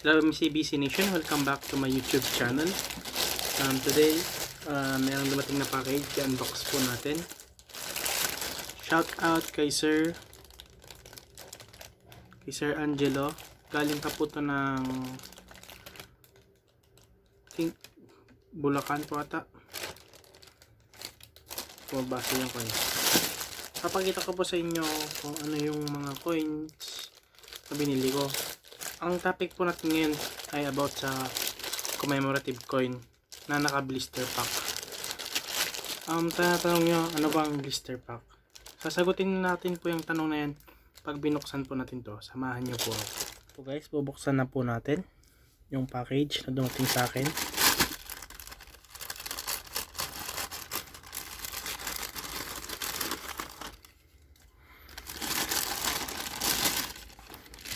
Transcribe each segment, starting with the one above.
Hello MCBC Nation, welcome back to my YouTube channel. Um, today, uh, mayroong dumating na package, i-unbox po natin. Shout out kay Sir kay Sir Angelo. Galing pa po to ng think Bulacan po ata. Pumabasa yung coins. Papakita ko po sa inyo kung ano yung mga coins na binili ko. Ang topic po natin ngayon ay about sa commemorative coin na naka blister pack. Um, tanatanong nyo, ano ba ang blister pack? Sasagutin natin po yung tanong na yan pag binuksan po natin to. Samahan nyo po ako. So guys, bubuksan na po natin yung package na dumating sa akin.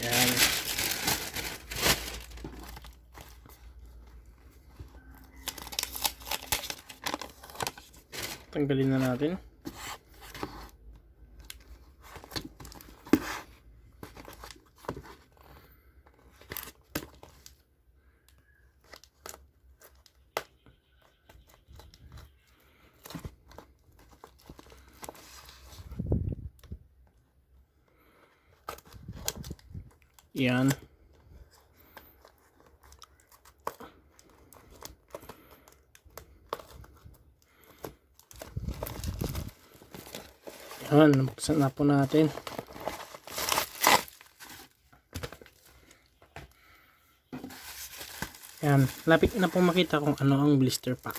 Yan. Tanggalin na natin. Yan. Yan, buksan na po natin. Yan, lapit na po makita kung ano ang blister pack.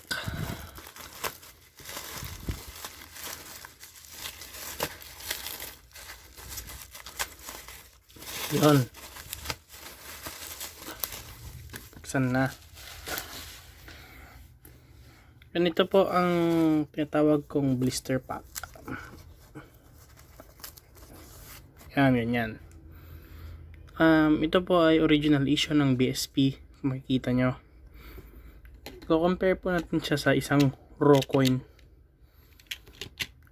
Yun. Buksan na. Ganito po ang tinatawag kong blister pack. Yan, ganyan. Um, ito po ay original issue ng BSP. Kung makikita nyo. Ko-compare po natin siya sa isang raw coin.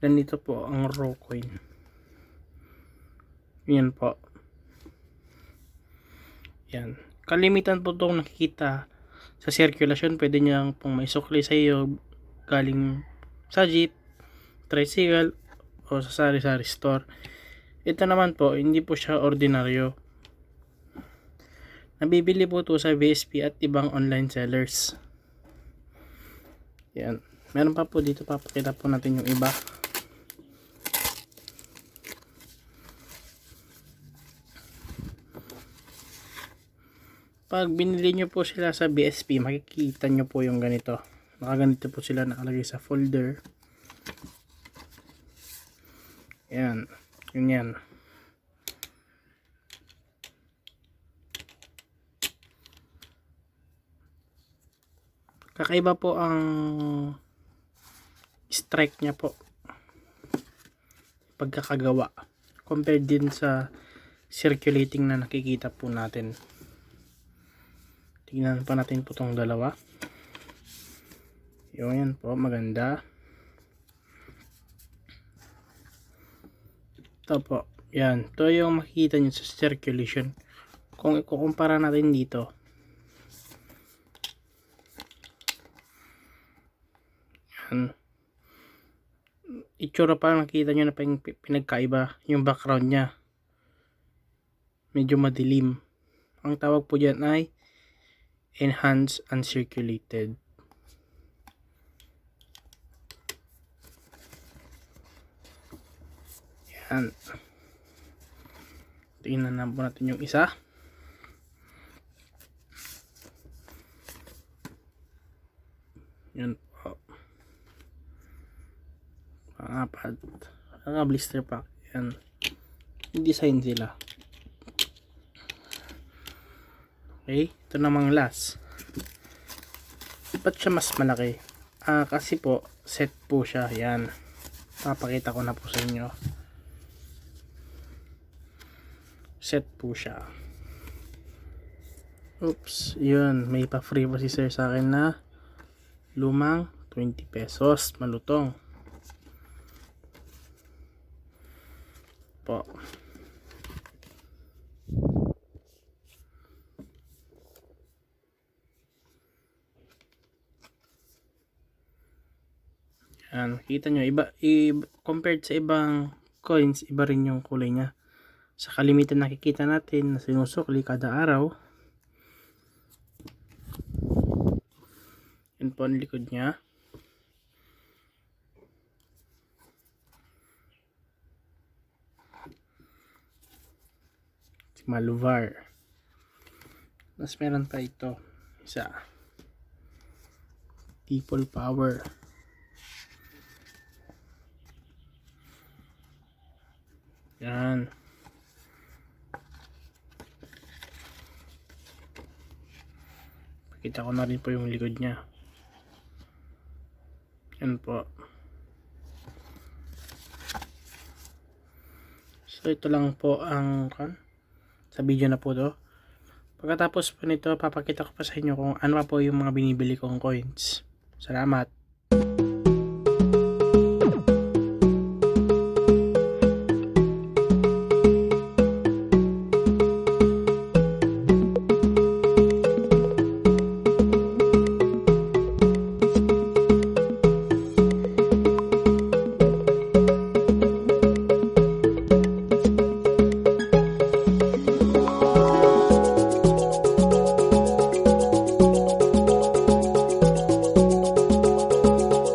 Ganito po ang raw coin. Yan po. Yan. Kalimitan po itong nakikita sa circulation. Pwede niyang pong may sukli sa iyo galing sa jeep, tricycle, o sa sari-sari store. Ito naman po, hindi po siya ordinaryo. Nabibili po ito sa VSP at ibang online sellers. Yan. Meron pa po dito, papakita po natin yung iba. Pag binili nyo po sila sa BSP, makikita nyo po yung ganito. Nakaganito po sila nakalagay sa folder. Yan. Ganyan. Kakaiba po ang strike niya po. Pagkakagawa. Compared din sa circulating na nakikita po natin. Tingnan pa natin po tong dalawa. Yun yan po, maganda. Ito po, yan. Ito yung makikita nyo sa circulation. Kung ikukumpara natin dito. Yan. Itsura pa nakita nyo na pinagkaiba. Yung background niya. Medyo madilim. Ang tawag po dyan ay enhanced uncirculated. Yan. Tingnan na po natin yung isa. Yan po. Pangapat. Ang blister pack. Yan. Yung design sila. Okay, ito namang last. Ba't siya mas malaki? Ah, kasi po, set po siya. Yan. Papakita ko na po sa inyo. set po siya. Oops yun. May pa free pa si sir sa akin na lumang 20 pesos? Malutong. Po. Ayan, kita nyo, iba, i compared sa ibang coins, iba rin yung kulay niya. Sa kalimitan nakikita natin na sinusukli kada araw. Yan po ang likod niya. Si Maluvar. Tapos meron pa ito. Isa. People Power. Yan. Pakita ko na rin po yung likod niya. Yan po. So ito lang po ang kan sa video na po to. Pagkatapos po nito, papakita ko pa sa inyo kung ano pa po yung mga binibili kong coins. Salamat.